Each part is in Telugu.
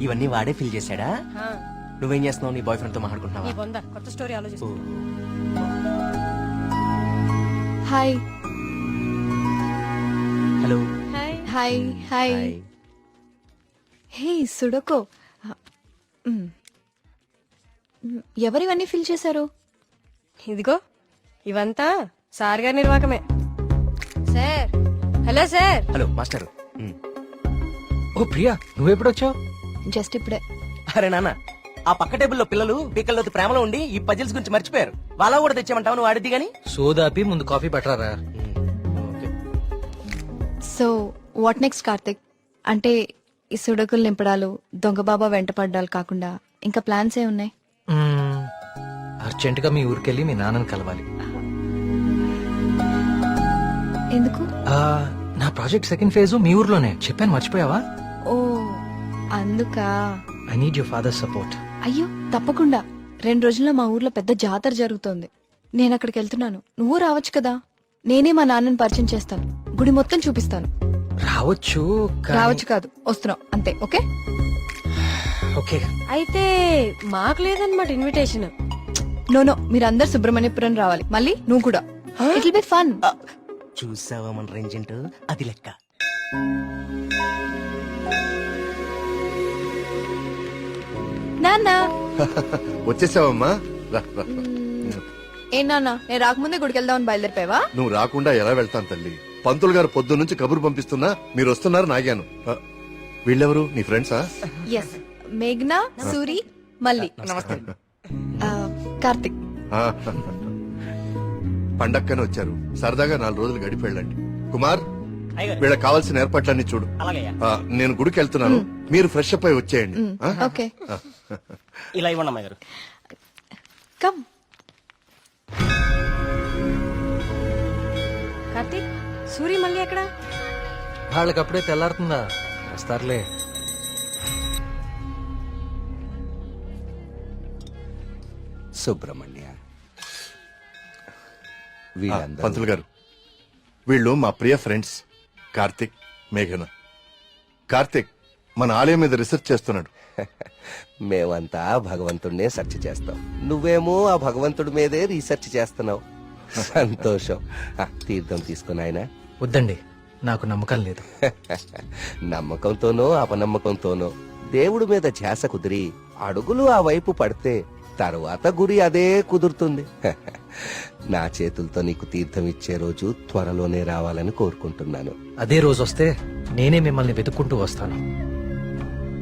ఇవన్నీ వాడే ఫిల్ చేశాడా? నువ్వేం చేస్తున్నావు? నీ బాయ్ ఫ్రెండ్తో మాట్లాడుకుంటున్నావా? బొంద కొత్త స్టోరీ ఆలోచిస్తా hi. Hello. Hi. Hi hey సుడకో. Hmm, ఎవరివన్నీ ఫిల్ చేశారు? ఇదిగో ఇవంతా సార్ గారి నిర్వాకమే sir. Hello sir. Hello master. ఓ ప్రియా నువ్వెప్పుడొచ్చావు జస్ట్ ఇప్పుడే. అరే నాన్న ఆ పక్క టేబుల్లో పిల్లలు పీకల్లోకి ప్రేమలో ఉండి ఈ పజిల్స్ గురించి మర్చిపోయారు. వాళ్ళ కూడా తెచ్చామంటావు నువ్వు ఆడిద్ది గాని? సోదాపి ముందు coffee పట్టరారా? Okay. So what next Karthik? అంటే ఈ సుడకులు నింపడాలు దొంగ బాబా వెంట పడ్డాలు కాకుండా ఇంకా ప్లాన్స్ ఏ ఉన్నాయి? మ్మ్. అర్జెంటుగా మీ ఊరికెళ్ళి మీ నాన్నని కలవాలి. ఎందుకు? ఆ, నా ప్రాజెక్ట్ సెకండ్ ఫేజ్ మీ ఊర్లోనే. చెప్పాను మర్చిపోయావా? ఓ అందుకా? I need your father support అయ్యో తప్పకుండా. రెండు రోజుల్లో మా ఊర్లో పెద్ద జాతర జరుగుతోంది. నేను అక్కడికి వెళ్తున్నాను. నువ్వు రావచ్చు కదా? నేనే మా నాన్నని పరిచయం చేస్తాను. గుడి మొత్తం చూపిస్తాను. రావచ్చు కానీ- రావచ్చు కాదు. వస్తున్నావు. అంతే ఓకే? ఓకే. అయితే మాకు లేదన్నమాట ఇన్విటేషన్ నో నో. మీరందరు సుబ్రహ్మణ్యపురం రావాలి. మళ్ళీ నువ్వు కూడా. ఇట్ విల్ బి ఫన్ చూసావా మన రేంజ్ ఏంటో? అది లెక్క. నాన్న. వచ్చేసావమ్మా. రా, రా. ఏ నాన్న నేను రాకముందే గుడికి వెళ్దామని బయలుదేరిపోయావా? నువ్వు రాకుండా ఎలా వెళ్తాను తల్లి? పంతులు గారు పొద్దు నుంచి కబురు పంపిస్తున్నా మీరు వస్తున్నారు నాగాను. ఆ, వీళ్ళెవరు? నీ ఫ్రెండ్సా? ఎస్ మేఘ్నా సూరి మళ్ళీ ఆ, కార్తిక్. ఆ, పండక్కనే వచ్చారు. సరదాగా నాలుగు రోజులు గడిపి వెళ్ళండి కుమార్ వీళ్ళకి కావాల్సిన ఏర్పాట్లన్నీ చూడు. ఆ, నేను గుడికి వెళ్తున్నాను మీరు ఫ్రెష్ అప్ అయి వచ్చేయండి. ఆ? ఓకే. ఇలా ఇవ్వండి అమ్మాయి గారు కమ్ కార్తీక్ సూరి మళ్ళీ ఎక్కడ? వాళ్ళకి అప్పుడే తెల్లారుతుందా? వస్తారులే. సుబ్రహ్మణ్య పంతులు గారు వీళ్ళు మా ప్రియ ఫ్రెండ్స్ కార్తిక్ మేఘన. కార్తిక్ మన ఆలయం మీద రీసెర్చ్ చేస్తున్నాడు. మేమంతా భగవంతుడినే సెర్చ్ చేస్తాం. నువ్వేమో ఆ భగవంతుడి మీదే రీసెర్చ్ చేస్తున్నావు. సంతోషం. ఆ, తీర్థం తీసుకుని ఆయన. వద్దండి నాకు నమ్మకం లేదు. నమ్మకంతోనో అపనమ్మకంతోనో దేవుడి మీద ధ్యాస కుదిరి అడుగులు ఆ వైపు పడితే తరువాత గురి అదే కుదురుతుంది. నా చేతులతో నీకు తీర్థం ఇచ్చే రోజు త్వరలోనే రావాలని కోరుకుంటున్నాను. అదే రోజు వస్తే నేనే మిమ్మల్ని వెతుక్కుంటూ వస్తాను.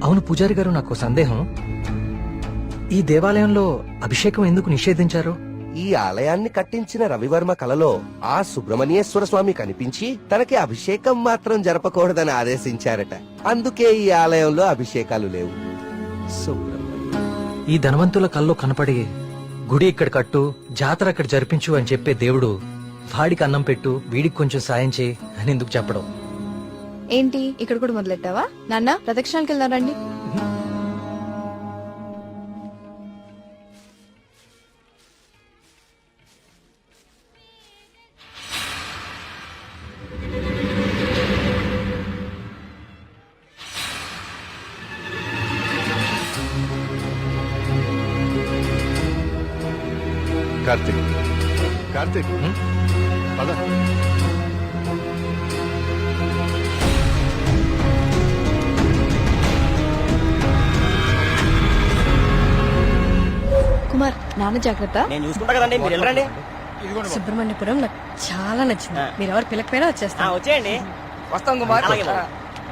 అవును పూజారి గారు నాకు సందేహం. ఈ దేవాలయంలో అభిషేకం ఎందుకు నిషేధించారు? ఈ ఆలయాన్ని కట్టించిన రవివర్మ కలలో ఆ సుబ్రహ్మణ్యేశ్వర స్వామి కనిపించి తనకి అభిషేకం మాత్రం జరపకూడదని ఆదేశించారట. అందుకే ఈ ఆలయంలో అభిషేకాలు లేవు. ఈ ధనవంతుల కల్లో కనపడి గుడి ఇక్కడ కట్టు జాతర అక్కడ జరిపించు అని చెప్పే దేవుడు వాడికి అన్నం పెట్టు వీడికి కొంచెం సాయం చేయి అని ఎందుకు చెప్పడం? ఏంటి? ఇక్కడ కూడా మొదలెట్టావా? నాన్న ప్రదక్షిణాలకు వెళ్దాం రండి. కార్తీక్. కార్తీక్ పద. కుమార్ నాన్న జాగ్రత్త. నేను చూసుకుంటా కదండి మీరు సుబ్రహ్మణ్యపురం నాకు చాలా నచ్చింది. మీరు ఎవరు పిలకపోయినా వచ్చేస్తా వచ్చేయండి. వస్తాం కుమార్.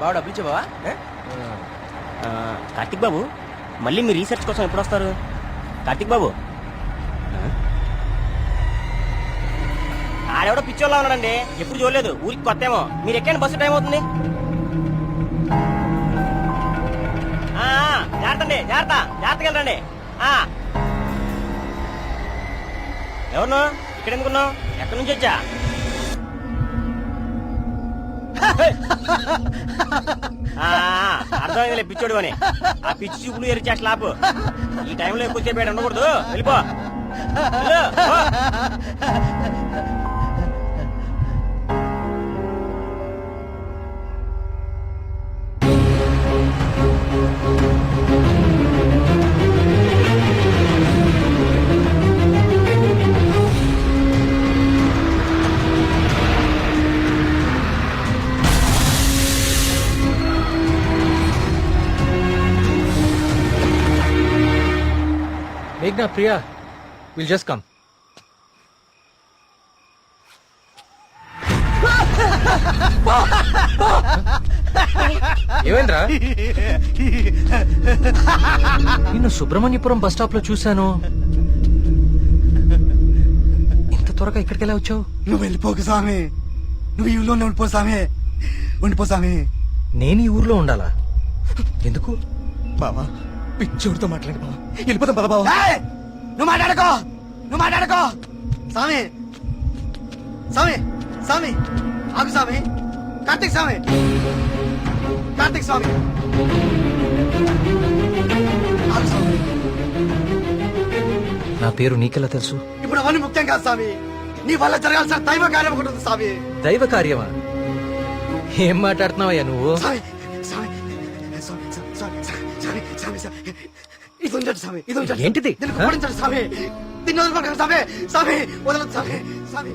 బాబు. డబ్బులు ఇచ్చావా కార్తిక్ బాబు మళ్ళీ మీ రీసెర్చ్ కోసం ఎప్పుడు వస్తారు? కార్తిక్ బాబు. ఆ? ఆడెవడో పిచ్చోళ్ళ ఉన్నాడండి. ఎప్పుడు చూడలేదు. ఊరికి కొత్త ఏమో మీరు ఎక్కండి బస్సు టైం అవుతుంది. జాగ్రత్త అండి జాగ్రత్త. జాగ్రత్తగా వెళ్ళండి. ఆ. ఎవరు? ఇక్కడ ఎందుకున్నావు ఎక్కడి నుంచి వచ్చా? అర్థమైందిలే పిచ్చోడు అని. ఆ పిచ్చి చూపులు ఎరిచి అట్లా ఈ టైంలో ఎక్కువ సేపు ఉండకూడదు. వెళ్ళిపో. మేఘ్నా ప్రియా విల్ జస్ట్ కమ్ ఏమైందిరా? నిన్ను సుబ్రహ్మణ్యపురం బస్ స్టాప్లో చూశాను. ఇంత త్వరగా ఇక్కడికి ఎలా వచ్చావు? నువ్వు వెళ్ళిపోకు స్వామి. నువ్వు ఈ ఊళ్ళోనే ఉండిపో స్వామి. ఉండిపో స్వామి. నేను ఈ ఊర్లో ఉండాలా? ఎందుకు? బావా పిచ్చోడితో మాట్లాడి బావా వెళ్ళిపోతాం పద బావా నువ్వు మాట్లాడుకో నువ్వు మాట్లాడుకో స్వామి స్వామి స్వామి ఆగు స్వామి కార్తీక్ స్వామి కార్తీక్ స్వామి ఆగు స్వామి నా పేరు నీకెలా తెలుసు ఇప్పుడు అవన్నీ ముఖ్యం కాదు స్వామి నీ వల్ల జరగాల్సిన దైవ కార్యం ఒకటి ఉంది స్వామి దైవ కార్యమా ఏం మాట్లాడుతున్నావయ్యా నువ్వు స్వామి స్వామి స్వామి స్వామి స్వామి స్వామి స్వామి ఇది ఉంచండి స్వామి ఇది ఉంచండి. ఏంటిది? దీన్ని? కుప్పడించండి స్వామి. దీన్ని వదలకండి స్వామి. స్వామి వదలదు స్వామి. స్వామి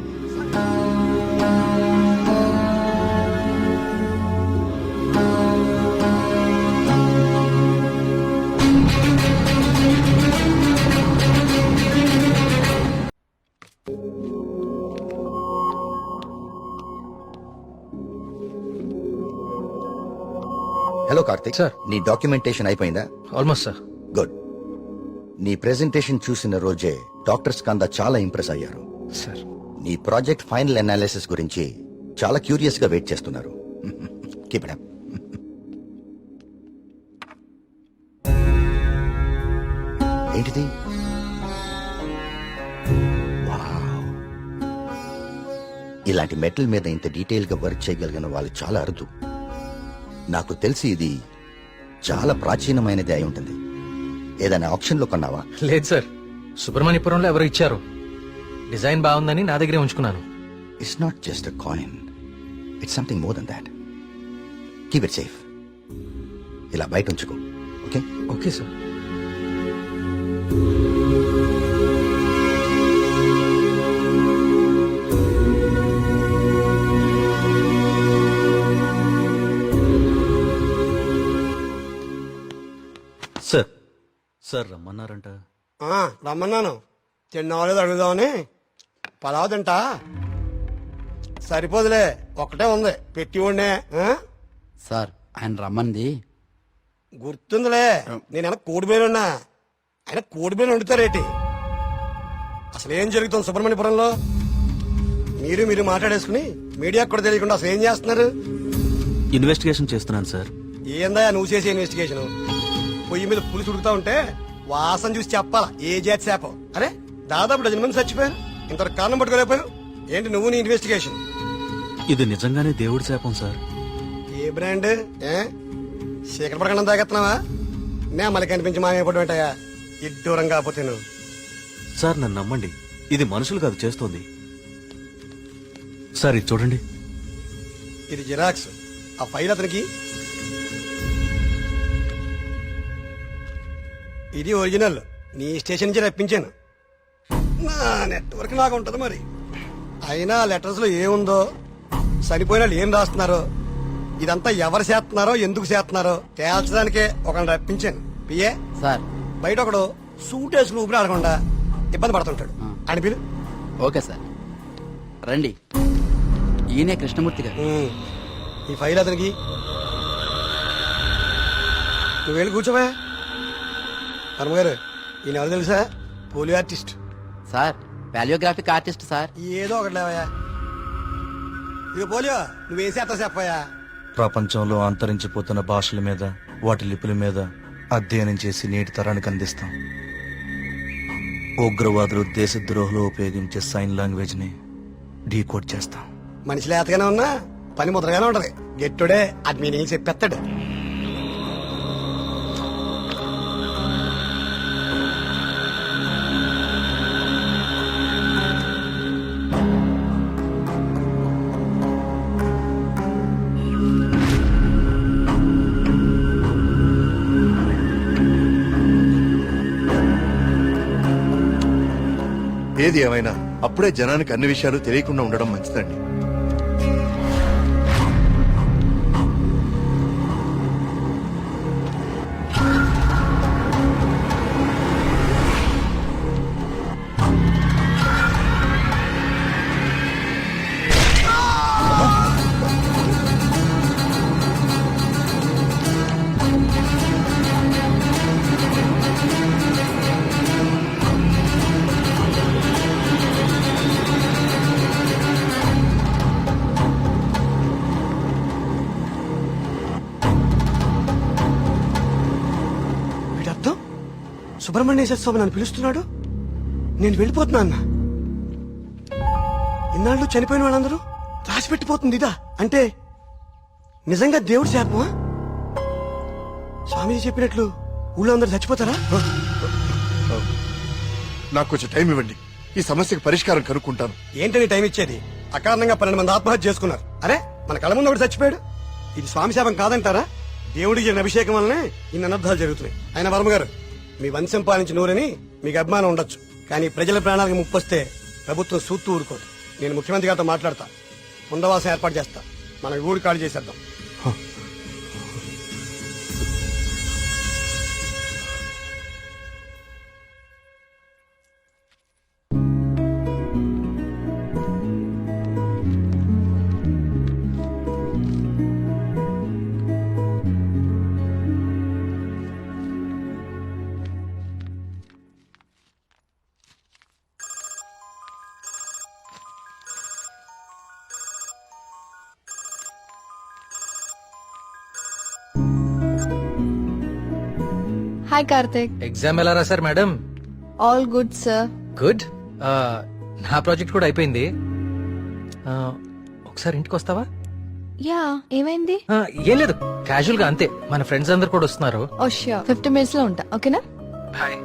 హలో కార్తిక్ సార్. నీ డాక్యుమెంటేషన్ అయిపోయిందా? ఆల్మోస్ట్ సార్ గుడ్ నీ ప్రెజెంటేషన్ చూసిన రోజే డాక్టర్స్ కంద చాలా ఇంప్రెస్ అయ్యారు. సార్. నీ ప్రాజెక్ట్ ఫైనల్ అనాలిసిస్ గురించి చాలా క్యూరియస్గా వెయిట్ చేస్తున్నారు. కీప్ ఇట్ అప్ ఏంటిది? వావ్. ఇలాంటి మెటల్ మీద ఇంత డీటెయిల్గా వర్క్ చేయగలిగిన వాళ్ళు చాలా అరుదు. నాకు తెలిసి ఇది చాలా ప్రాచీనమైనది అయి ఉంటుంది. ఏదైనా ఆప్షన్లో కొన్నావా? లేదు సార్. సుబ్రహ్మణ్యపురంలో ఎవరు ఇచ్చారు. డిజైన్ బాగుందని నా దగ్గరే ఉంచుకున్నాను. It's not just a coin it's something more than that keep it safe ఇలా బయట ఉంచుకో. Okay okay sir sir sir రమ్మన్నారంట. ఆ, రమ్మన్నాను. తిన్నావాలేదు అడుగుదామని పలావ్ తింటా. సరిపోదులే ఒక్కటే ఉంది. పెట్టి ఉండే ఆ? సార్ ఆయన రమ్మంది. గుర్తుందిలే నేను వెనక కోడిబేలున్నా ఆయన కోడిబేలు వండుతారేటి అసలు ఏం జరుగుతుంది సుబ్రహ్మణ్యపురంలో? మీరు మీరు మాట్లాడేసుకుని మీడియాకు కూడా తెలియకుండా అసలు ఏం చేస్తున్నారు? ఇన్వెస్టిగేషన్ చేస్తున్నాను సార్. ఏందా నువ్వు చేసే ఇన్వెస్టిగేషన్? పొయ్యి మీద పులుసు ఉడుకుతా ఉంటే వాసన చూసి చెప్పాలా? ఏ జాతి శాపం? అరే దాదాపు డజన్ మంది చచ్చిపోయారు. ఇంతవరకు కారణం పట్టుకోలేకపోయావు ఏంటి నువ్వు నీ ఇన్వెస్టిగేషన్ ఇది నిజంగానే దేవుడి శాపం సార్. ఏ బ్రాండ్ ఏ? శేఖర పడకుండా తాగెత్తున్నావా నే మళ్ళీ కనిపించి మాయపడి ఉంటాయా ఇడ్డూరం కాకపోతే నువ్వు. సార్ నన్ను నమ్మండి. ఇది మనుషులు కాదు చేస్తోంది. సార్ ఇది చూడండి. ఇది జిరాక్స్. ఆ ఫైల్ అతనికి ఇది ఒరిజినల్. నీ స్టేషన్ నుంచి రప్పించాను. నా నెట్వర్క్ నాకు ఉంటది మరి. అయినా లెటర్స్లో ఏముందో చనిపోయిన వాళ్ళు ఏం రాస్తున్నారో ఇదంతా ఎవరు చేస్తున్నారో ఎందుకు చేస్తున్నారో తేల్చడానికే ఒకరిని రప్పించాను. పిఏ? సార్. బయట ఒకడు సూట్ వేసుకుని ఊపిరి ఆడకుండా ఇబ్బంది పడుతుంటాడు. అని పిలు. Okay sir. రండి. ఈయనే కృష్ణమూర్తి గారు. ఈ ఫైల్ అతనికి. నువ్వు వెళ్ళి కూర్చోవా. గారు ఈయన ఎవరు తెలుసా? Polio artist. సార్ వాల్యోగ్రాఫిక్ ఆర్టిస్ట్ సార్. ఏదో ఒకటి లేవయా ఇక పోలియో నువ్వేం చేస్తా చెప్పయా ప్రపంచంలో అంతరించిపోతున్న భాషల మీద వాటి లిపుల మీద అధ్యయనం చేసి నేటి తరానికి అందిస్తాం. ఉగ్రవాదులు దేశద్రోహులు ఉపయోగించే సైన్ లాంగ్వేజ్ని డీకోడ్ చేస్తాం. మనిషి లేతగానే ఉన్నా పని ముద్రగానే ఉంటది. గెట్టుడే అది మీ నేను చెప్పేస్తాడు. ఏది ఏమైనా అప్పుడే జనానికి అన్ని విషయాలు తెలియకుండా ఉండడం మంచిదండి. సుబ్రహ్మణ్యేశ్వర స్వామి నన్ను పిలుస్తున్నాడు? నేను వెళ్ళిపోతున్నా అన్న. ఇన్నాళ్ళు చనిపోయిన వాళ్ళందరూ రాసి పెట్టిపోతుంది ఇదా. అంటే నిజంగా దేవుడి శాపమా? స్వామీజీ చెప్పినట్లు ఊళ్ళో అందరు చచ్చిపోతారా? నాకు కొంచెం టైం ఇవ్వండి. ఈ సమస్యకు పరిష్కారం కనుక్కుంటాను. ఏంటని టైం ఇచ్చేది? అకారణంగా పన్నెండు మంది ఆత్మహత్య చేసుకున్నారు. అరే మన కళ్ళ ముందు ఒకటి చచ్చిపోయాడు. ఇది స్వామి శాపం కాదంటారా? దేవుడికి అభిషేకం వల్లనే ఇన్ని అనర్థాలు జరుగుతున్నాయి. ఆయన వర్మ గారు మీ వంశం పాలించిన నూరని మీకు అభిమానం ఉండొచ్చు. కానీ ప్రజల ప్రాణాలకు ముప్పొస్తే ప్రభుత్వం సూత్తు ఊరుకోదు. నేను ముఖ్యమంత్రి గారితో మాట్లాడతా. ఉండవాసం ఏర్పాటు చేస్తా. మనం ఊరు ఖాళీ చేసేద్దాం. హాయ్ కార్తిక్ ఎగ్జామ్ ఎలా రాశారు madam all good sir good నా ప్రాజెక్ట్ కూడా అయిపోయింది. ఆ, ఒకసారి ఇంటికి వస్తావా? యా ఏమైంది? ఆ, ఏం లేదు. క్యాజువల్గా అంతే. మన ఫ్రెండ్స్ అందరు కూడా వస్తున్నారు. ఓ ష్యూర్ ఫిఫ్టీ మినిట్స్లో ఉంటా. ఓకేనా బాయ్